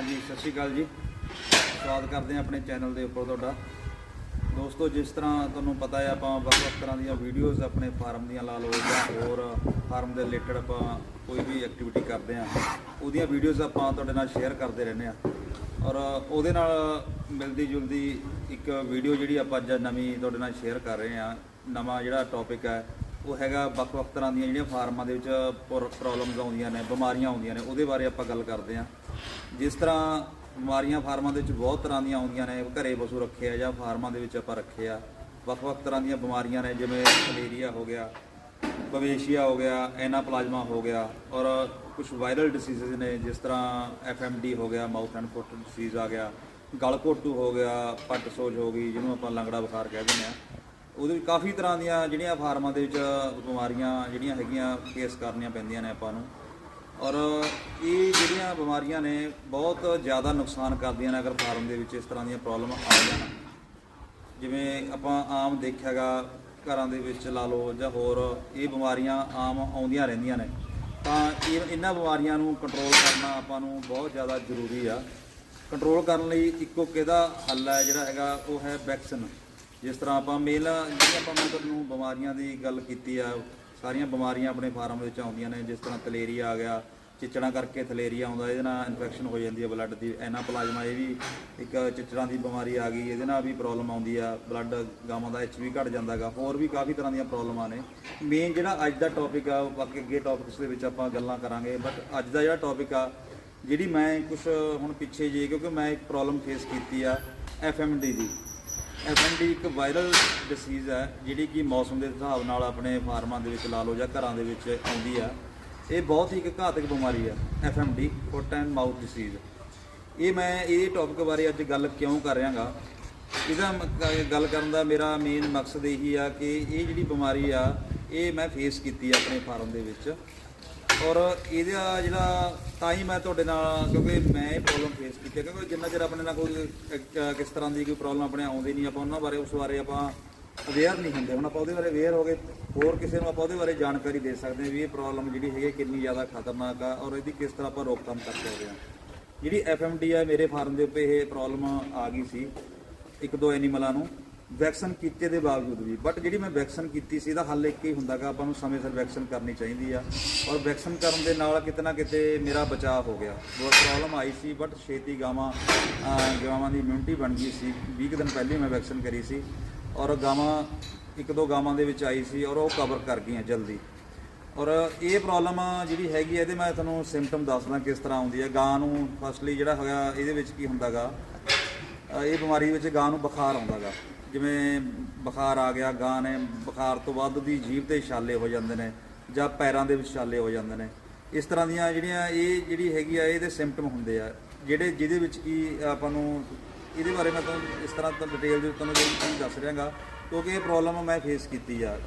ਹਾਂਜੀ, ਸਤਿ ਸ਼੍ਰੀ ਅਕਾਲ ਜੀ। ਸਵਾਗਤ ਕਰਦੇ ਹਾਂ ਆਪਣੇ ਚੈਨਲ ਦੇ ਉੱਪਰ ਤੁਹਾਡਾ। ਦੋਸਤੋ, ਜਿਸ ਤਰ੍ਹਾਂ ਤੁਹਾਨੂੰ ਪਤਾ ਹੈ, ਆਪਾਂ ਵੱਖ-ਵੱਖ ਤਰ੍ਹਾਂ ਦੀਆਂ ਵੀਡੀਓਜ਼ ਆਪਣੇ ਫਾਰਮ ਦੀਆਂ ਲਾ ਲਓ ਜਾਂ ਹੋਰ ਫਾਰਮ ਦੇ ਰਿਲੇਟਡ ਆਪਾਂ ਕੋਈ ਵੀ ਐਕਟੀਵਿਟੀ ਕਰਦੇ ਹਾਂ, ਉਹਦੀਆਂ ਵੀਡੀਓਜ਼ ਆਪਾਂ ਤੁਹਾਡੇ ਨਾਲ ਸ਼ੇਅਰ ਕਰਦੇ ਰਹਿੰਦੇ ਆ ਔਰ ਉਹਦੇ ਨਾਲ ਮਿਲਦੀ ਜੁਲਦੀ ਇੱਕ ਵੀਡੀਓ ਜਿਹੜੀ ਆਪਾਂ ਅੱਜ ਨਵੀਂ ਤੁਹਾਡੇ ਨਾਲ ਸ਼ੇਅਰ ਕਰ ਰਹੇ ਹਾਂ, ਨਵਾਂ ਜਿਹੜਾ ਟੌਪਿਕ ਹੈ, ਉਹ ਹੈਗਾ ਵੱਖ-ਵੱਖ ਤਰ੍ਹਾਂ ਦੀਆਂ ਜਿਹੜੀਆਂ ਫਾਰਮਾਂ ਦੇ ਵਿੱਚ ਪ੍ਰੋਬਲਮਸ ਆਉਂਦੀਆਂ ਨੇ, ਬਿਮਾਰੀਆਂ ਆਉਂਦੀਆਂ ਨੇ, ਉਹਦੇ ਬਾਰੇ ਆਪਾਂ ਗੱਲ ਕਰਦੇ ਹਾਂ। ਜਿਸ ਤਰ੍ਹਾਂ ਬਿਮਾਰੀਆਂ ਫਾਰਮਾਂ ਦੇ ਵਿੱਚ ਬਹੁਤ ਤਰ੍ਹਾਂ ਦੀਆਂ ਆਉਂਦੀਆਂ ਨੇ, ਘਰੇ ਪਸ਼ੂ ਰੱਖੇ ਆ ਜਾਂ ਫਾਰਮਾਂ ਦੇ ਵਿੱਚ ਆਪਾਂ ਰੱਖੇ ਆ। ਵੱਖ-ਵੱਖ ਤਰ੍ਹਾਂ ਦੀਆਂ ਬਿਮਾਰੀਆਂ ਨੇ, ਜਿਵੇਂ ਮਲੇਰੀਆ ਹੋ ਗਿਆ ਬਵੇਸ਼ੀਆ ਹੋ ਗਿਆ, ਐਨਾਪਲਾਜ਼ਮਾ ਹੋ ਗਿਆ ਔਰ ਕੁਝ ਵਾਇਰਲ ਡਿਸੀਜ਼ਸ ਨੇ, ਜਿਸ ਤਰ੍ਹਾਂ ਐਫਐਮਡੀ ਹੋ ਗਿਆ, ਮਾਊਥ ਐਂਡ ਫੁੱਟ ਡਿਸੀਜ਼ ਆ ਗਿਆ ਗਲਘੋਟੂ ਹੋ ਗਿਆ, ਪੱਟ ਸੋਜ ਹੋ ਗਈ, ਜਿਹਨੂੰ ਆਪਾਂ ਲੰਗੜਾ ਬੁਖਾਰ ਕਹਿ ਦਿੰਦੇ ਆ। ਉਹਦੇ ਵਿੱਚ ਕਾਫੀ ਤਰ੍ਹਾਂ ਦੀਆਂ ਜਿਹੜੀਆਂ ਫਾਰਮਾਂ ਦੇ ਵਿੱਚ ਬਿਮਾਰੀਆਂ ਜਿਹੜੀਆਂ ਹੈਗੀਆਂ ਫੇਸ ਕਰਨੀਆਂ ਪੈਂਦੀਆਂ ਨੇ ਆਪਾਂ ਨੂੰ। ਔਰ ਇਹ ਜਿਹੜੀਆਂ ਬਿਮਾਰੀਆਂ ਨੇ ਬਹੁਤ ਜ਼ਿਆਦਾ ਨੁਕਸਾਨ ਕਰਦੀਆਂ ਨੇ ਅਗਰ ਫਾਰਮ ਦੇ ਵਿੱਚ ਇਸ ਤਰ੍ਹਾਂ ਦੀਆਂ ਪ੍ਰੋਬਲਮ ਆ ਜਾਣ। ਜਿਵੇਂ ਆਪਾਂ ਆਮ ਦੇਖਿਆਗਾ ਘਰਾਂ ਦੇ ਵਿੱਚ ਲਾ ਲਓ ਜਾਂ ਹੋਰ, ਇਹ ਬਿਮਾਰੀਆਂ ਆਮ ਆਉਂਦੀਆਂ ਰਹਿੰਦੀਆਂ ਨੇ। ਤਾਂ ਇਹ ਇਹਨਾਂ ਬਿਮਾਰੀਆਂ ਨੂੰ ਕੰਟਰੋਲ ਕਰਨਾ ਆਪਾਂ ਨੂੰ ਬਹੁਤ ਜ਼ਿਆਦਾ ਜ਼ਰੂਰੀ ਆ। ਕੰਟਰੋਲ ਕਰਨ ਲਈ ਇੱਕੋ ਕਿਹਦਾ ਹੱਲ ਹੈ ਜਿਹੜਾ ਹੈਗਾ, ਉਹ ਹੈ ਵੈਕਸੀਨ ਜਿਸ ਤਰ੍ਹਾਂ ਆਪਾਂ ਮੇਲ ਜਿਹੜੀ ਆਪਾਂ ਮਤਲਬ ਨੂੰ ਬਿਮਾਰੀਆਂ ਦੀ ਗੱਲ ਕੀਤੀ ਆ ਸਾਰੀਆਂ ਬਿਮਾਰੀਆਂ ਆਪਣੇ ਫਾਰਮ ਵਿੱਚ ਆਉਂਦੀਆਂ ਨੇ, ਜਿਸ ਤਰ੍ਹਾਂ ਤਲੇਰੀਆ ਆ ਗਿਆ, ਚਿੱਚੜਾਂ ਕਰਕੇ ਥਲੇਰੀਆ ਆਉਂਦਾ, ਇਹਦੇ ਨਾਲ ਇਨਫੈਕਸ਼ਨ ਹੋ ਜਾਂਦੀ ਹੈ ਬਲੱਡ ਦੀ ਐਨਾਪਲਾਜ਼ਮਾ ਇਹ ਵੀ ਇੱਕ ਚਿੱਚੜਾਂ ਦੀ ਬਿਮਾਰੀ ਆ ਗਈ, ਇਹਦੇ ਨਾਲ ਵੀ ਪ੍ਰੋਬਲਮ ਆਉਂਦੀ ਆ ਬਲੱਡ ਗਾਵਾਂ ਦਾ ਐਚਬੀ ਘਟ ਜਾਂਦਾਗਾ ਹੋਰ ਵੀ ਕਾਫੀ ਤਰ੍ਹਾਂ ਦੀਆਂ ਪ੍ਰੋਬਲਮਾਂ ਨੇ। ਮੇਨ ਜਿਹੜਾ ਅੱਜ ਦਾ ਟੌਪਿਕ ਆ ਬਾਕੀ ਅੱਗੇ ਟੌਪਿਕਸ ਦੇ ਵਿੱਚ ਆਪਾਂ ਗੱਲਾਂ ਕਰਾਂਗੇ ਬਟ ਅੱਜ ਦਾ ਜਿਹੜਾ ਟੌਪਿਕ ਆ, ਜਿਹੜੀ ਮੈਂ ਕੁਝ ਹੁਣ ਪਿੱਛੇ ਜੇ ਕਿਉਂਕਿ ਮੈਂ ਇੱਕ ਪ੍ਰੋਬਲਮ ਫੇਸ ਕੀਤੀ ਆ ਐਫਐਮਡੀ ਦੀ। ਐਫਐਮਡੀ ਇੱਕ ਵਾਇਰਲ ਡਿਸੀਜ਼ ਹੈ, ਜਿਹੜੀ ਕਿ ਮੌਸਮ ਦੇ ਹਿਸਾਬ ਨਾਲ ਆਪਣੇ ਫਾਰਮਾਂ ਦੇ ਵਿੱਚ ਲਾ ਲਓ ਜਾਂ ਘਰਾਂ ਦੇ ਵਿੱਚ ਆਉਂਦੀ ਆ। ਇਹ ਬਹੁਤ ਹੀ ਇੱਕ ਘਾਤਕ ਬਿਮਾਰੀ ਆ FMD foot and mouth disease ਇਹ ਮੈਂ ਇਹ ਟੌਪਿਕ ਬਾਰੇ ਅੱਜ ਗੱਲ ਕਿਉਂ ਕਰ ਰਿਹਾਗਾ? ਇਹਦਾ ਗੱਲ ਕਰਨ ਦਾ ਮੇਰਾ ਮੇਨ ਮਕਸਦ ਇਹੀ ਆ ਕਿ ਇਹ ਜਿਹੜੀ ਬਿਮਾਰੀ ਆ, ਇਹ ਮੈਂ ਫੇਸ ਕੀਤੀ ਆ ਆਪਣੇ ਫਾਰਮ ਦੇ ਵਿੱਚ। ਔਰ ਇਹਦਾ ਜਿਹੜਾ ਤਾਂ ਹੀ ਮੈਂ ਤੁਹਾਡੇ ਨਾਲ ਕਿਉਂਕਿ ਮੈਂ ਇਹ ਪ੍ਰੋਬਲਮ ਫੇਸ ਕੀਤੀ ਹੈ, ਕਿਉਂਕਿ ਜਿੰਨਾ ਚਿਰ ਆਪਣੇ ਨਾਲ ਕੋਈ ਇੱਕ- ਕਿਸ ਤਰ੍ਹਾਂ ਦੀ ਕੋਈ ਪ੍ਰੋਬਲਮ ਆਪਣੇ ਆਉਂਦੀ ਨਹੀਂ ਆਪਾਂ ਉਹਨਾਂ ਬਾਰੇ ਉਸ ਬਾਰੇ ਆਪਾਂ ਅਵੇਅਰ ਨਹੀਂ ਹੁੰਦੇ। ਹੁਣ ਆਪਾਂ ਉਹਦੇ ਬਾਰੇ ਅਵੇਅਰ ਹੋ ਗਏ ਹੋਰ ਕਿਸੇ ਨੂੰ ਆਪਾਂ ਉਹਦੇ ਬਾਰੇ ਜਾਣਕਾਰੀ ਦੇ ਸਕਦੇ ਹਾਂ ਵੀ ਇਹ ਪ੍ਰੋਬਲਮ ਜਿਹੜੀ ਹੈਗੀ ਹੈ ਕਿੰਨੀ ਜ਼ਿਆਦਾ ਖਤਰਨਾਕ ਆ ਔਰ ਇਹਦੀ ਕਿਸ ਤਰ੍ਹਾਂ ਆਪਾਂ ਰੋਕਥਾਮ ਕਰ ਸਕਦੇ ਹਾਂ। ਜਿਹੜੀ ਐਫਐਮਡੀ ਆ ਮੇਰੇ ਫਾਰਮ ਦੇ ਉੱਤੇ ਇਹ ਪ੍ਰੋਬਲਮ ਆ ਗਈ ਸੀ ਇੱਕ ਦੋ ਐਨੀਮਲਾਂ ਨੂੰ। ਵੈਕਸੀਨ ਕੀਤੇ ਦੇ ਬਾਵਜੂਦ ਵੀ ਬਟ ਜਿਹੜੀ ਮੈਂ ਵੈਕਸੀਨ ਕੀਤੀ ਸੀ ਇਹਦਾ ਹੱਲ ਇੱਕ ਹੀ ਹੁੰਦਾਗਾ ਆਪਾਂ ਨੂੰ ਸਮੇਂ ਸਿਰ ਵੈਕਸੀਨ ਕਰਨੀ ਚਾਹੀਦੀ ਆ। ਔਰ ਵੈਕਸੀਨ ਕਰਨ ਦੇ ਨਾਲ ਕਿਤੇ ਨਾ ਕਿਤੇ ਮੇਰਾ ਬਚਾਅ ਹੋ ਗਿਆ। ਬਹੁਤ ਪ੍ਰੋਬਲਮ ਆਈ ਸੀ ਬਟ ਛੇਤੀ ਗਾਵਾਂ ਗਾਵਾਂ ਦੀ ਇਮਿਊਨਿਟੀ ਬਣ ਗਈ ਸੀ। 20 ਕੁ ਦਿਨ ਪਹਿਲੇ ਮੈਂ ਵੈਕਸੀਨ ਕਰੀ ਸੀ। ਔਰ ਗਾਵਾਂ ਇੱਕ ਦੋ ਗਾਵਾਂ ਦੇ ਵਿੱਚ ਆਈ ਸੀ ਔਰ ਉਹ ਕਵਰ ਕਰ ਗਈਆਂ ਜਲਦੀ। ਔਰ ਇਹ ਪ੍ਰੋਬਲਮ ਜਿਹੜੀ ਹੈਗੀ ਇਹਦੇ ਮੈਂ ਤੁਹਾਨੂੰ ਸਿੰਪਟਮ ਦੱਸਦਾ ਕਿਸ ਤਰ੍ਹਾਂ ਆਉਂਦੀ ਹੈ ਗਾਂ ਨੂੰ ਫਸਟਲੀ ਜਿਹੜਾ ਹੈਗਾ ਇਹਦੇ ਵਿੱਚ ਕੀ ਹੁੰਦਾਗਾ ਅ, ਇਹ ਬਿਮਾਰੀ ਵਿੱਚ ਗਾਂ ਨੂੰ ਬੁਖਾਰ ਆਉਂਦਾਗਾ। ਜਿਵੇਂ ਬੁਖਾਰ ਆ ਗਿਆ, ਗਾਂ ਨੇ ਬੁਖਾਰ ਤੋਂ ਬਾਅਦ ਉਹਦੀ ਜੀਭ ਤੇ ਛਾਲੇ ਹੋ ਜਾਂਦੇ ਨੇ ਜਾਂ ਪੈਰਾਂ ਦੇ ਵਿੱਚ ਛਾਲੇ ਹੋ ਜਾਂਦੇ ਨੇ। ਇਸ ਤਰ੍ਹਾਂ ਦੀਆਂ ਜਿਹੜੀਆਂ ਇਹ ਜਿਹੜੀ ਹੈਗੀ ਆ, ਇਹਦੇ ਸਿੰਪਟਮ ਹੁੰਦੇ ਆ, ਜਿਹੜੇ ਜਿਹਦੇ ਵਿੱਚ ਕੀ ਆਪਾਂ ਨੂੰ ਇਹਦੇ ਬਾਰੇ ਮੈਂ ਤੁਹਾਨੂੰ ਇਸ ਤਰ੍ਹਾਂ ਤਾਂ ਡਿਟੇਲ ਦੇ ਤੁਹਾਨੂੰ ਦੱਸ ਰਿਹਾਗਾ, ਕਿਉਂਕਿ ਇਹ ਪ੍ਰੋਬਲਮ ਮੈਂ ਫੇਸ ਕੀਤੀ ਆ।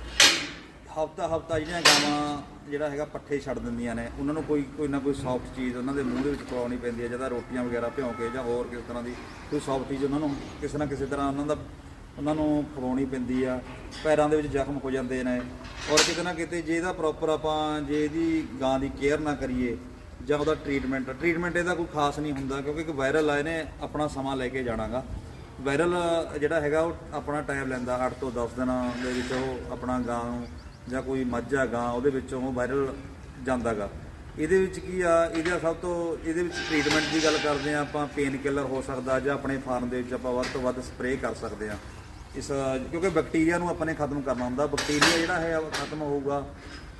ਹਫਤਾ ਹਫਤਾ ਜਿਹੜੀਆਂ ਗਾਵਾਂ ਜਿਹੜਾ ਹੈਗਾ ਪੱਠੇ ਛੱਡ ਦਿੰਦੀਆਂ ਨੇ, ਉਹਨਾਂ ਨੂੰ ਕੋਈ ਕੋਈ ਨਾ ਕੋਈ ਸੌਫਟ ਚੀਜ਼ ਉਹਨਾਂ ਦੇ ਮੂੰਹ ਦੇ ਵਿੱਚ ਖਵਾਉਣੀ ਪੈਂਦੀ ਹੈ ਜਿਹਦਾ ਰੋਟੀਆਂ ਵਗੈਰਾ ਭਿਉਂ ਕੇ ਜਾਂ ਹੋਰ ਕਿਸ ਤਰ੍ਹਾਂ ਦੀ ਕੋਈ ਸੌਫਟ ਚੀਜ਼ ਉਹਨਾਂ ਨੂੰ ਕਿਸੇ ਨਾ ਕਿਸੇ ਤਰ੍ਹਾਂ ਉਹਨਾਂ ਦਾ, ਉਹਨਾਂ ਨੂੰ ਖਵਾਉਣੀ ਪੈਂਦੀ ਆ, ਪੈਰਾਂ ਦੇ ਵਿੱਚ ਜ਼ਖਮ ਹੋ ਜਾਂਦੇ ਨੇ। ਔਰ ਕਿਤੇ ਨਾ ਕਿਤੇ ਜੇ ਇਹਦਾ ਪ੍ਰੋਪਰ ਆਪਾਂ ਜੇ ਇਹਦੀ ਗਾਂ ਦੀ ਕੇਅਰ ਨਾ ਕਰੀਏ, ਜਾਂ ਉਹਦਾ ਟ੍ਰੀਟਮੈਂਟ ਟ੍ਰੀਟਮੈਂਟ ਇਹਦਾ ਕੋਈ ਖਾਸ ਨਹੀਂ ਹੁੰਦਾ, ਕਿਉਂਕਿ ਇੱਕ ਵਾਇਰਲ ਆ, ਇਹਨੇ ਆਪਣਾ ਸਮਾਂ ਲੈ ਕੇ ਜਾਣਾਗਾ। ਵਾਇਰਲ ਜਿਹੜਾ ਹੈਗਾ ਉਹ ਆਪਣਾ ਟਾਈਮ ਲੈਂਦਾ 8 ਤੋਂ 10 ਦਿਨਾਂ ਦੇ ਵਿੱਚ ਉਹ ਆਪਣਾ ਗਾਂ ਨੂੰ ਜਾਂ ਕੋਈ ਮੱਝ ਆ ਗਾਂ, ਉਹਦੇ ਵਿੱਚੋਂ ਉਹ ਵਾਇਰਲ ਜਾਂਦਾਗਾ। ਇਹਦੇ ਵਿੱਚ ਕੀ ਆ, ਇਹਦਾ ਸਭ ਤੋਂ, ਇਹਦੇ ਵਿੱਚ ਟ੍ਰੀਟਮੈਂਟ ਦੀ ਗੱਲ ਕਰਦੇ ਆ ਆਪਾਂ ਪੇਨ ਕਿਲਰ ਹੋ ਸਕਦਾ ਜਾਂ ਆਪਣੇ ਫਾਰਮ ਦੇ ਵਿੱਚ ਆਪਾਂ ਵੱਧ ਤੋਂ ਵੱਧ ਸਪਰੇਅ ਕਰ ਸਕਦੇ ਆ। ਇਸ, ਕਿਉਂਕਿ ਬੈਕਟੀਰੀਆ ਨੂੰ ਆਪਾਂ ਨੇ ਖਤਮ ਕਰਨਾ ਹੁੰਦਾ। ਬੈਕਟੀਰੀਆ ਜਿਹੜਾ ਹੈ ਖਤਮ ਹੋਊਗਾ,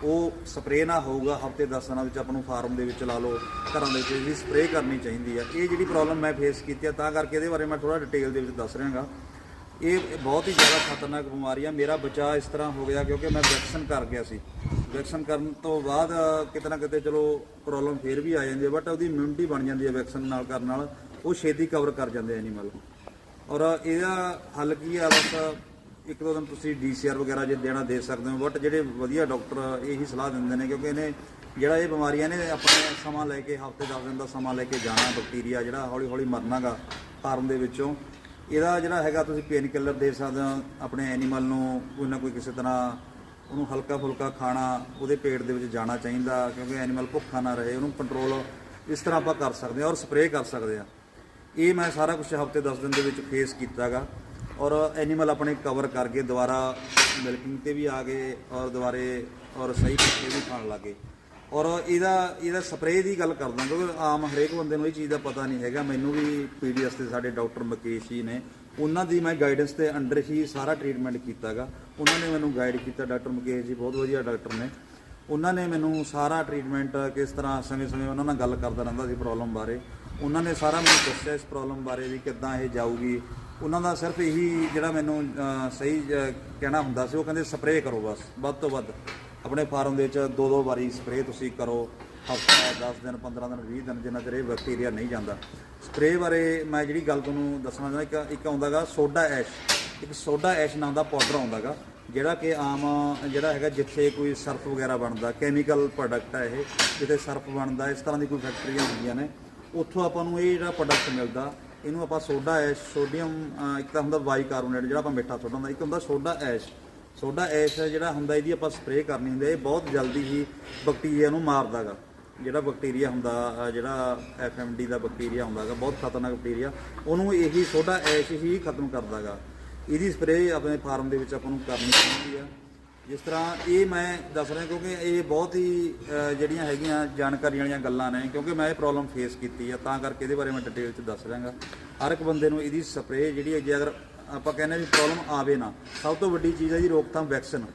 ਉਹ ਸਪਰੇਅ ਨਾ ਹੋਊਗਾ, ਹਫ਼ਤੇ 10 ਦਿਨਾਂ ਵਿੱਚ ਆਪਾਂ ਨੂੰ ਫਾਰਮ ਦੇ ਵਿੱਚ ਲਾ ਲਓ, ਘਰਾਂ ਦੇ ਵਿੱਚ ਇਹਦੀ ਸਪਰੇਅ ਕਰਨੀ ਚਾਹੀਦੀ ਆ। ਇਹ ਜਿਹੜੀ ਪ੍ਰੋਬਲਮ ਮੈਂ ਫੇਸ ਕੀਤੀ ਆ, ਤਾਂ ਕਰਕੇ ਇਹਦੇ ਬਾਰੇ ਮੈਂ ਥੋੜਾ ਡਿਟੇਲ ਦੇ ਵਿੱਚ ਦੱਸ ਰਿਹਾਗਾ। ਇਹ ਬਹੁਤ ਹੀ ਜ਼ਿਆਦਾ ਖਤਰਨਾਕ ਬਿਮਾਰੀ ਆ। ਮੇਰਾ ਬਚਾਅ ਇਸ ਤਰ੍ਹਾਂ ਹੋ ਗਿਆ ਕਿਉਂਕਿ ਮੈਂ ਵੈਕਸੀਨ ਕਰ ਗਿਆ ਸੀ। ਵੈਕਸੀਨ ਕਰਨ ਤੋਂ ਬਾਅਦ ਕਿਤੇ ਨਾ ਕਿਤੇ ਚਲੋ ਪ੍ਰੋਬਲਮ ਫੇਰ ਵੀ ਆ ਜਾਂਦੀ ਹੈ ਬਟ ਉਹਦੀ ਇਮਿਊਨਿਟੀ ਬਣ ਜਾਂਦੀ ਹੈ ਵੈਕਸੀਨ ਨਾਲ ਕਰਨ ਨਾਲ। ਉਹ ਛੇਤੀ ਕਵਰ ਕਰ ਜਾਂਦੇ ਐਨੀਮਲ ਔਰ ਇਹਦਾ ਹੱਲ ਕੀ ਆ, ਬਸ ਇੱਕ ਦੋ ਦਿਨ ਤੁਸੀਂ ਡੀਸੀਆਰ ਵਗੈਰਾ ਜੇ ਦੇਣਾ ਦੇ ਸਕਦੇ ਹੋ ਬਟ ਜਿਹੜੇ ਵਧੀਆ ਡਾਕਟਰ ਇਹੀ ਸਲਾਹ ਦਿੰਦੇ ਨੇ ਕਿਉਂਕਿ ਇਹਨੇ ਜਿਹੜਾ ਇਹ ਬਿਮਾਰੀਆਂ ਨੇ ਆਪਣੇ ਸਮਾਂ ਲੈ ਕੇ ਹਫ਼ਤੇ 10 ਦਿਨ ਦਾ ਸਮਾਂ ਲੈ ਕੇ ਜਾਣਾ ਬੈਕਟੀਰੀਆ ਜਿਹੜਾ ਹੌਲੀ ਹੌਲੀ ਮਰਨਾਗਾ ਫਾਰਮ ਦੇ ਵਿੱਚੋਂ। ਇਹਦਾ ਜਿਹੜਾ ਹੈਗਾ, ਤੁਸੀਂ ਪੇਨ ਕਿਲਰ ਦੇ ਸਕਦੇ ਹੋ, ਆਪਣੇ ਐਨੀਮਲ ਨੂੰ ਕੋਈ ਨਾ ਕੋਈ ਕਿਸੇ ਤਰ੍ਹਾਂ ਉਹਨੂੰ ਹਲਕਾ ਫੁਲਕਾ ਖਾਣਾ, ਉਹਦੇ ਪੇਟ ਦੇ ਵਿੱਚ ਜਾਣਾ ਚਾਹੀਦਾ, ਕਿਉਂਕਿ ਐਨੀਮਲ ਭੁੱਖਾ ਨਾ ਰਹੇ, ਉਹਨੂੰ ਕੰਟਰੋਲ ਇਸ ਤਰ੍ਹਾਂ ਆਪਾਂ ਕਰ ਸਕਦੇ ਹਾਂ ਔਰ ਸਪਰੇਅ ਕਰ ਸਕਦੇ ਹਾਂ। ਇਹ ਮੈਂ ਸਾਰਾ ਕੁਝ ਹਫ਼ਤੇ 10 ਦਿਨ ਦੇ ਵਿੱਚ ਫੇਸ ਕੀਤਾਗਾ ਔਰ ਐਨੀਮਲ ਆਪਣੇ ਕਵਰ ਕਰਕੇ ਦੁਬਾਰਾ ਮਿਲਕਿੰਗ ਤੇ ਵੀ ਆ ਗਏ ਔਰ ਦੁਬਾਰੇ ਔਰ ਸਹੀ ਪੱਤੇ ਵੀ ਖਾਣ ਲੱਗੇ ਔਰ ਇਹਦਾ ਇਹਦਾ ਸਪਰੇਅ ਦੀ ਗੱਲ ਕਰਦਾ ਕਿਉਂਕਿ ਆਮ ਹਰੇਕ ਬੰਦੇ ਨੂੰ ਇਹ ਚੀਜ਼ ਦਾ ਪਤਾ ਨਹੀਂ ਹੈਗਾ। ਮੈਨੂੰ ਵੀ ਪੀਡੀਐਸ ਤੇ ਸਾਡੇ ਡਾਕਟਰ ਮੁਕੇਸ਼ ਜੀ ਨੇ, ਉਹਨਾਂ ਦੀ ਮੈਂ ਗਾਈਡੈਂਸ ਦੇ ਅੰਡਰ ਹੀ ਸਾਰਾ ਟ੍ਰੀਟਮੈਂਟ ਕੀਤਾਗਾ। ਉਹਨਾਂ ਨੇ ਮੈਨੂੰ ਗਾਈਡ ਕੀਤਾ ਡਾਕਟਰ ਮੁਕੇਸ਼ ਜੀ ਬਹੁਤ ਵਧੀਆ ਡਾਕਟਰ ਨੇ। ਉਹਨਾਂ ਨੇ ਮੈਨੂੰ ਸਾਰਾ ਟ੍ਰੀਟਮੈਂਟ ਕਿਸ ਤਰ੍ਹਾਂ ਸਮੇਂ-ਸਮੇਂ ਉਹਨਾਂ ਨਾਲ ਗੱਲ ਕਰਦਾ ਰਹਿੰਦਾ ਸੀ ਪ੍ਰੋਬਲਮ ਬਾਰੇ। ਉਹਨਾਂ ਨੇ ਸਾਰਾ ਮੈਨੂੰ ਦੱਸਿਆ ਇਸ ਪ੍ਰੋਬਲਮ ਬਾਰੇ ਵੀ ਕਿੱਦਾਂ ਇਹ ਜਾਊਗੀ। ਉਹਨਾਂ ਦਾ ਸਿਰਫ ਇਹੀ ਜਿਹੜਾ ਮੈਨੂੰ ਸਹੀ ਕਹਿਣਾ ਹੁੰਦਾ ਸੀ, ਉਹ ਕਹਿੰਦੇ ਸਪਰੇਅ ਕਰੋ ਬਸ, ਵੱਧ ਤੋਂ ਵੱਧ। ਆਪਣੇ ਫਾਰਮ ਦੇ ਵਿੱਚ ਦੋ ਦੋ ਵਾਰੀ ਸਪਰੇਅ ਤੁਸੀਂ ਕਰੋ, ਹਫਤਾ 10 ਦਿਨ 15 ਦਿਨ 20 ਦਿਨ, ਜਿੰਨਾ ਚਿਰ ਇਹ ਬੈਕਟੀਰੀਆ ਨਹੀਂ ਜਾਂਦਾ। ਸਪਰੇਅ ਬਾਰੇ ਮੈਂ ਜਿਹੜੀ ਗੱਲ ਤੁਹਾਨੂੰ ਦੱਸਣਾ ਚਾਹੁੰਦਾ, ਇੱਕ ਇੱਕ ਆਉਂਦਾਗਾ ਸੋਡਾ ਐਸ਼। ਇੱਕ ਸੋਡਾ ਐਸ਼ ਨਾਮ ਦਾ ਪਾਊਡਰ ਆਉਂਦਾਗਾ, ਜਿਹੜਾ ਕਿ ਆਮ, ਜਿਹੜਾ ਹੈਗਾ ਜਿੱਥੇ ਕੋਈ ਸਰਫ ਵਗੈਰਾ ਬਣਦਾ ਕੈਮੀਕਲ ਪ੍ਰੋਡਕਟ ਹੈ ਇਹ, ਜਿੱਥੇ ਸਰਫ ਬਣਦਾ, ਇਸ ਤਰ੍ਹਾਂ ਦੀ ਕੋਈ ਫੈਕਟਰੀਆਂ ਹੁੰਦੀਆਂ ਨੇ, ਉੱਥੋਂ ਆਪਾਂ ਨੂੰ ਇਹ ਜਿਹੜਾ ਪ੍ਰੋਡਕਟ ਮਿਲਦਾ, ਇਹਨੂੰ ਆਪਾਂ ਸੋਡਾ ਐਸ਼, ਸੋਡੀਅਮ ਇੱਕ ਤਾਂ ਹੁੰਦਾ ਬਾਈਕਾਰਬੋਨੇਟ ਜਿਹੜਾ ਆਪਾਂ ਮਿੱਠਾ ਸੋਡਾ ਹੁੰਦਾ, ਇੱਕ ਹੁੰਦਾ ਸੋਡਾ ਐਸ਼। ਸੋਡਾ ਐਸ਼ ਜਿਹੜਾ ਹੁੰਦਾ ਇਹਦੀ ਆਪਾਂ ਸਪਰੇਅ ਕਰਨੀ ਹੁੰਦੀ ਹੈ ਇਹ ਬਹੁਤ ਜਲਦੀ ਹੀ ਬੈਕਟੀਰੀਆ ਨੂੰ ਮਾਰਦਾਗਾ। ਜਿਹੜਾ ਬੈਕਟੀਰੀਆ ਹੁੰਦਾ ਅਹ, ਜਿਹੜਾ ਐਫਐਮਡੀ ਦਾ ਬੈਕਟੀਰੀਆ ਹੁੰਦਾਗਾ ਬਹੁਤ ਖਤਰਨਾਕ ਬੈਕਟੀਰੀਆ ਉਹਨੂੰ ਇਹੀ ਸੋਡਾ ਐਸ਼ ਹੀ ਖਤਮ ਕਰਦਾਗਾ। ਇਹਦੀ ਸਪਰੇਅ ਆਪਣੇ ਫਾਰਮ ਦੇ ਵਿੱਚ ਆਪਾਂ ਨੂੰ ਕਰਨੀ ਚਾਹੀਦੀ ਆ। ਜਿਸ ਤਰ੍ਹਾਂ ਇਹ ਮੈਂ ਦੱਸ ਰਿਹਾ ਕਿਉਂਕਿ ਇਹ ਬਹੁਤ ਹੀ ਜਿਹੜੀਆਂ ਹੈਗੀਆਂ ਜਾਣਕਾਰੀ ਵਾਲੀਆਂ ਗੱਲਾਂ ਨੇ ਕਿਉਂਕਿ ਮੈਂ ਇਹ ਪ੍ਰੋਬਲਮ ਫੇਸ ਕੀਤੀ ਆ ਤਾਂ ਕਰਕੇ ਇਹਦੇ ਬਾਰੇ ਮੈਂ ਡਿਟੇਲ 'ਚ ਦੱਸ ਰਿਹਾਗਾ। ਹਰ ਇੱਕ ਬੰਦੇ ਨੂੰ ਇਹਦੀ ਸਪਰੇਅ ਜਿਹੜੀ ਹੈ ਜੇ ਅਗਰ ਆਪਾਂ ਕਹਿੰਦੇ ਵੀ ਪ੍ਰੋਬਲਮ ਆਵੇ ਨਾ। ਸਭ ਤੋਂ ਵੱਡੀ ਚੀਜ਼ ਹੈ ਜੀ ਰੋਕਥਾਮ ਵੈਕਸੀਨ।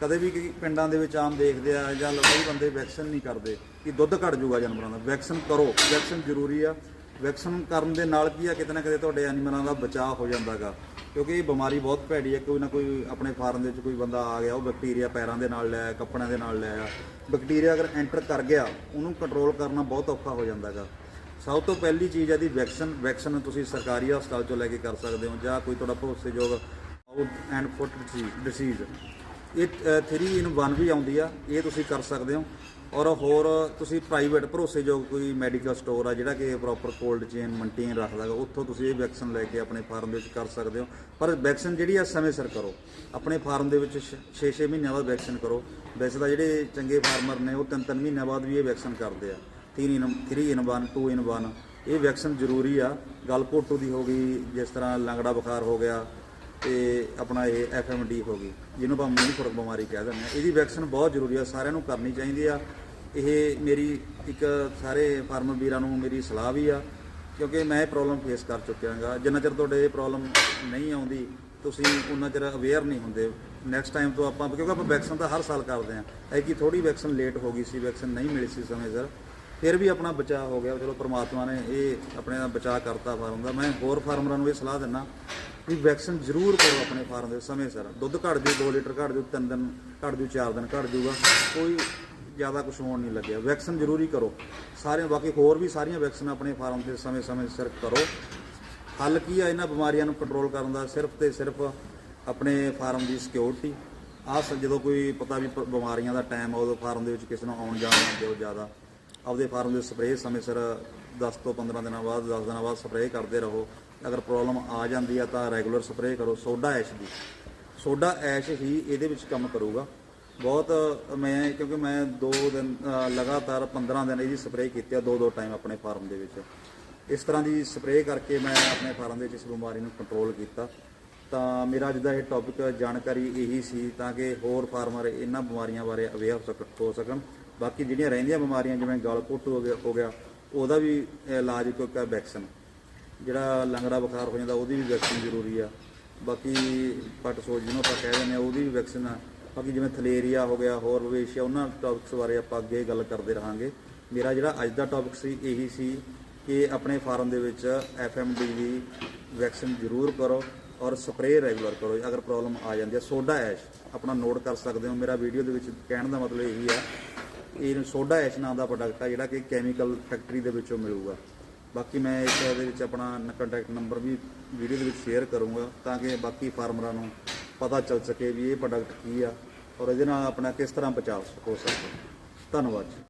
ਕਦੇ ਵੀ ਪਿੰਡਾਂ ਦੇ ਵਿੱਚ ਆਮ ਦੇਖਦੇ ਆ ਜਾਂ ਕਈ ਬੰਦੇ ਵੈਕਸੀਨ ਨਹੀਂ ਕਰਦੇ, ਕਿ ਦੁੱਧ ਘਟ ਜਾਊਗਾ ਜਾਨਵਰਾਂ ਦਾ। ਵੈਕਸੀਨ ਕਰੋ, ਵੈਕਸੀਨ ਜ਼ਰੂਰੀ ਆ। ਵੈਕਸੀਨ ਕਰਨ ਦੇ ਨਾਲ ਕੀ ਆ, ਕਿਤੇ ਨਾ ਕਿਤੇ ਤੁਹਾਡੇ ਐਨੀਮਲਾਂ ਦਾ ਬਚਾਅ ਹੋ ਜਾਂਦਾਗਾ। ਕਿਉਂਕਿ ਇਹ ਬਿਮਾਰੀ ਬਹੁਤ ਭੈੜੀ ਹੈ ਕੋਈ ਨਾ ਕੋਈ ਆਪਣੇ ਫਾਰਮ ਦੇ ਵਿੱਚ ਕੋਈ ਬੰਦਾ ਆ ਗਿਆ, ਉਹ ਬੈਕਟੀਰੀਆ ਪੈਰਾਂ ਦੇ ਨਾਲ ਲੈ ਕੱਪੜਿਆਂ ਦੇ ਨਾਲ ਲੈ ਆ। ਬੈਕਟੀਰੀਆ ਅਗਰ ਐਂਟਰ ਕਰ ਗਿਆ, ਉਹਨੂੰ ਕੰਟਰੋਲ ਕਰਨਾ ਬਹੁਤ ਔਖਾ ਹੋ ਜਾਂਦਾਗਾ। ਸਭ ਤੋਂ ਪਹਿਲੀ ਚੀਜ਼ ਹੈ ਦੀ ਵੈਕਸੀਨ ਵੈਕਸੀਨ ਤੁਸੀਂ ਸਰਕਾਰੀ ਹਸਪਤਾਲ ਚੋਂ ਲੈ ਕੇ ਕਰ ਸਕਦੇ ਹੋ, ਜਾਂ ਕੋਈ ਤੁਹਾਡਾ ਭਰੋਸੇਯੋਗ ਆਊਟ ਐਂਡ ਫੁੱਟ ਡਿਸੀਜ਼ ਇਹ 3 ਇਨ 1 ਵੀ ਆਉਂਦੀ ਆ, ਇਹ ਤੁਸੀਂ ਕਰ ਸਕਦੇ ਹੋ। ਔਰ ਹੋਰ ਤੁਸੀਂ ਪ੍ਰਾਈਵੇਟ ਭਰੋਸੇਯੋਗ ਕੋਈ ਮੈਡੀਕਲ ਸਟੋਰ ਆ, ਜਿਹੜਾ ਕਿ ਪ੍ਰੋਪਰ ਕੋਲਡ ਚੇਨ ਮੇਨਟੇਨ ਰੱਖਦਾ ਗਾ, ਉੱਥੋਂ ਤੁਸੀਂ ਇਹ ਵੈਕਸੀਨ ਲੈ ਕੇ ਆਪਣੇ ਫਾਰਮ ਦੇ ਵਿੱਚ ਕਰ ਸਕਦੇ ਹੋ। ਪਰ ਵੈਕਸੀਨ ਜਿਹੜੀ ਆ, ਸਮੇਂ ਸਿਰ ਕਰੋ। ਆਪਣੇ ਫਾਰਮ ਦੇ ਵਿੱਚ 6-6 ਮਹੀਨਿਆਂ ਬਾਅਦ ਵੈਕਸੀਨ ਕਰੋ। ਵੈਸੇ ਤਾਂ ਜਿਹੜੇ ਚੰਗੇ ਫਾਰਮਰ ਨੇ, ਉਹ 3-3 ਮਹੀਨਿਆਂ ਬਾਅਦ ਵੀ ਇਹ ਵੈਕਸੀਨ ਕਰਦੇ ਆ। 3 ਇਨ 3 ਇਨ 1 2 ਇਨ 1 ਇਹ ਵੈਕਸੀਨ ਜ਼ਰੂਰੀ ਆ। ਗਲਘੋਟੂ ਦੀ ਹੋ ਗਈ, ਜਿਸ ਤਰ੍ਹਾਂ ਲੰਗੜਾ ਬੁਖਾਰ ਹੋ ਗਿਆ ਤੇ ਆਪਣਾ ਇਹ ਐਫਐਮਡੀ ਹੋ ਗਈ, ਜਿਹਨੂੰ ਆਪਾਂ ਮੂੰਹ ਖੁਰਕ ਬਿਮਾਰੀ ਕਹਿ ਦਿੰਦੇ ਆ। ਇਹਦੀ ਵੈਕਸੀਨ ਬਹੁਤ ਜ਼ਰੂਰੀ ਆ, ਸਾਰਿਆਂ ਨੂੰ ਕਰਨੀ ਚਾਹੀਦੀ ਆ। ਇਹ ਮੇਰੀ ਇੱਕ ਸਾਰੇ ਫਾਰਮਰ ਵੀਰਾਂ ਨੂੰ ਮੇਰੀ ਸਲਾਹ ਵੀ ਆ, ਕਿਉਂਕਿ ਮੈਂ ਇਹ ਪ੍ਰੋਬਲਮ ਫੇਸ ਕਰ ਚੁੱਕਿਆ ਹਾਂ ਜਿੰਨਾ ਚਿਰ ਤੁਹਾਡੇ ਇਹ ਪ੍ਰੋਬਲਮ ਨਹੀਂ ਆਉਂਦੀ, ਤੁਸੀਂ ਉਨਾ ਚਿਰ ਅਵੇਅਰ ਨਹੀਂ ਹੁੰਦੇ। ਨੈਕਸਟ ਟਾਈਮ ਤੋਂ ਆਪਾਂ, ਕਿਉਂਕਿ ਆਪਾਂ ਵੈਕਸੀਨ ਤਾਂ ਹਰ ਸਾਲ ਕਰਦੇ ਆਂ। ਐ ਕਿ ਥੋੜੀ ਵੈਕਸੀਨ ਲੇਟ ਹੋ ਗਈ ਸੀ, ਵੈਕਸੀਨ ਨਹੀਂ ਮਿਲੀ ਸੀ ਸਮੇਂ ਸਿਰ। ਫਿਰ ਵੀ ਆਪਣਾ ਬਚਾਅ ਹੋ ਗਿਆ। ਚਲੋ ਪ੍ਰਮਾਤਮਾ ਨੇ ਇਹ ਆਪਣੇ ਦਾ ਬਚਾਅ ਕਰਤਾ ਫਾਰਮ ਦਾ। ਮੈਂ ਹੋਰ ਫਾਰਮਰਾਂ ਨੂੰ ਇਹ ਸਲਾਹ ਦਿੰਦਾ ਵੀ ਵੈਕਸੀਨ ਜ਼ਰੂਰ ਕਰੋ ਆਪਣੇ ਫਾਰਮ ਦੇ ਸਮੇਂ ਸਿਰ। ਦੁੱਧ ਘੱਟ ਜੂ 2 ਲੀਟਰ ਘੱਟ ਜੂ 3 ਦਿਨ ਘੱਟ ਜੂ 4 ਦਿਨ ਘੱਟ ਜੂਗਾ ਕੋਈ ਜ਼ਿਆਦਾ ਕੁਝ ਹੋਣ ਨਹੀਂ ਲੱਗਿਆ। ਵੈਕਸੀਨ ਜ਼ਰੂਰੀ ਕਰੋ। ਸਾਰੇ ਬਾਕੀ ਹੋਰ ਵੀ ਸਾਰੀਆਂ ਵੈਕਸੀਨ ਆਪਣੇ ਫਾਰਮ ਤੇ ਸਮੇਂ ਸਮੇਂ ਸਿਰ ਕਰੋ। ਹੱਲ ਕੀ ਆ ਇਹਨਾਂ ਬਿਮਾਰੀਆਂ ਨੂੰ ਕੰਟਰੋਲ ਕਰਨ ਦਾ? ਸਿਰਫ ਤੇ ਸਿਰਫ ਆਪਣੇ ਫਾਰਮ ਦੀ ਸਿਕਿਉਰਿਟੀ ਆਹ ਸ- ਜਦੋਂ ਕੋਈ ਪਤਾ ਵੀ ਪ- ਬਿਮਾਰੀਆਂ ਦਾ ਟਾਈਮ ਆ, ਉਦੋਂ ਫਾਰਮ ਦੇ ਵਿੱਚ ਕਿਸੇ ਨੂੰ ਆਉਣ ਜਾਣ ਦਿਓ ਜ਼ਿਆਦਾ। ਆਪਦੇ ਫਾਰਮ ਦੇ ਸਪਰੇਅ ਸਮੇਂ ਸਿਰ 10 ਤੋਂ 15 ਦਿਨਾਂ ਬਾਅਦ 10 ਦਿਨਾਂ ਬਾਅਦ ਸਪਰੇਅ ਕਰਦੇ ਰਹੋ। ਅਗਰ ਪ੍ਰੋਬਲਮ ਆ ਜਾਂਦੀ ਆ ਤਾਂ ਰੈਗੂਲਰ ਸਪਰੇਅ ਕਰੋ। ਸੋਡਾ ਐਸ਼ ਦੀ। ਸੋਡਾ ਐਸ਼ ਹੀ ਇਹਦੇ ਵਿੱਚ ਕੰਮ ਕਰੂਗਾ। ਬਹੁਤ ਮੈਂ, ਕਿਉਂਕਿ ਮੈਂ 2 ਦਿਨ ਲਗਾਤਾਰ 15 ਦਿਨ ਇਹਦੀ ਸਪਰੇਅ ਕੀਤੀ ਆ ਦੋ ਦੋ ਟਾਈਮ ਆਪਣੇ ਫਾਰਮ ਦੇ ਵਿੱਚ। ਇਸ ਤਰ੍ਹਾਂ ਦੀ ਸਪਰੇਅ ਕਰਕੇ ਮੈਂ ਆਪਣੇ ਫਾਰਮ ਦੇ ਵਿੱਚ ਇਸ ਬਿਮਾਰੀ ਨੂੰ ਕੰਟਰੋਲ ਕੀਤਾ। ਤਾਂ ਮੇਰਾ ਅੱਜ ਦਾ ਇਹ ਟੌਪਿਕ ਜਾਣਕਾਰੀ ਇਹੀ ਸੀ, ਤਾਂ ਕਿ ਹੋਰ ਫਾਰਮਰ ਇਹਨਾਂ ਬਿਮਾਰੀਆਂ ਬਾਰੇ ਅਵੇਅਰ ਹੋ ਸਕ- ਹੋ ਸਕਣ। ਬਾਕੀ ਜਿਹੜੀਆਂ ਰਹਿੰਦੀਆਂ ਬਿਮਾਰੀਆਂ, ਜਿਵੇਂ ਗਲ ਘੁੱਟ ਹੋ ਗਿਆ ਹੋ ਗਿਆ, ਉਹਦਾ ਵੀ ਇਲਾਜ ਕਿਉਂਕਿ ਵੈਕਸੀਨ। ਜਿਹੜਾ ਲੰਗੜਾ ਬੁਖਾਰ ਹੋ ਜਾਂਦਾ, ਉਹਦੀ ਵੀ ਵੈਕਸੀਨ ਜ਼ਰੂਰੀ ਆ। ਬਾਕੀ ਪੱਟ ਸੋਜ ਜਿਹਨੂੰ ਆਪਾਂ ਕਹਿ ਦਿੰਦੇ ਆ, ਉਹਦੀ ਵੀ ਵੈਕਸੀਨ ਆ। ਬਾਕੀ ਜਿਵੇਂ ਥਲੇਰੀਆ ਹੋ ਗਿਆ, ਹੋਰ ਵਿਵੇਸ਼ੀਆ ਉਹਨਾਂ ਟੌਪਿਕਸ ਬਾਰੇ ਆਪਾਂ ਅੱਗੇ ਗੱਲ ਕਰਦੇ ਰਹਾਂਗੇ। ਮੇਰਾ ਜਿਹੜਾ ਅੱਜ ਦਾ ਟੌਪਿਕ ਸੀ, ਇਹੀ ਸੀ ਕਿ ਆਪਣੇ ਫਾਰਮ ਦੇ ਵਿੱਚ ਐਫਐਮਡੀ ਦੀ ਵੈਕਸੀਨ ਜ਼ਰੂਰ ਕਰੋ ਔਰ ਸਪਰੇਅ ਰੈਗੂਲਰ ਕਰੋ, ਅਗਰ ਪ੍ਰੋਬਲਮ ਆ ਜਾਂਦੀ ਹੈ ਸੋਡਾ ਐਸ਼ ਆਪਣਾ ਨੋਟ ਕਰ ਸਕਦੇ ਹੋ। ਮੇਰਾ ਵੀਡੀਓ ਦੇ ਵਿੱਚ ਕਹਿਣ ਦਾ ਮਤਲਬ ਇਹੀ ਆ ਇਹ ਸੋਡਾ ਐਸ਼ ਨਾਮ ਦਾ ਪ੍ਰੋਡਕਟ ਆ, ਜਿਹੜਾ ਕਿ ਕੈਮੀਕਲ ਫੈਕਟਰੀ ਦੇ ਵਿੱਚੋਂ ਮਿਲੂਗਾ। ਬਾਕੀ ਮੈਂ ਇਸ ਦੇ ਵਿੱਚ ਆਪਣਾ ਕੰਟੈਕਟ ਨੰਬਰ ਵੀ ਵੀਡੀਓ ਦੇ ਵਿੱਚ ਸ਼ੇਅਰ ਕਰੂੰਗਾ, ਤਾਂ ਕਿ ਬਾਕੀ ਫਾਰਮਰਾਂ ਨੂੰ ਪਤਾ ਚੱਲ ਸਕੇ ਵੀ ਇਹ ਪ੍ਰੋਡਕਟ ਕੀ ਆ, ਔਰ ਇਹਦੇ ਨਾਲ ਆਪਣਾ ਕਿਸ ਤਰ੍ਹਾਂ ਬਚਾਅ ਹੋ ਸਕਦਾ ਧੰਨਵਾਦ ਜੀ।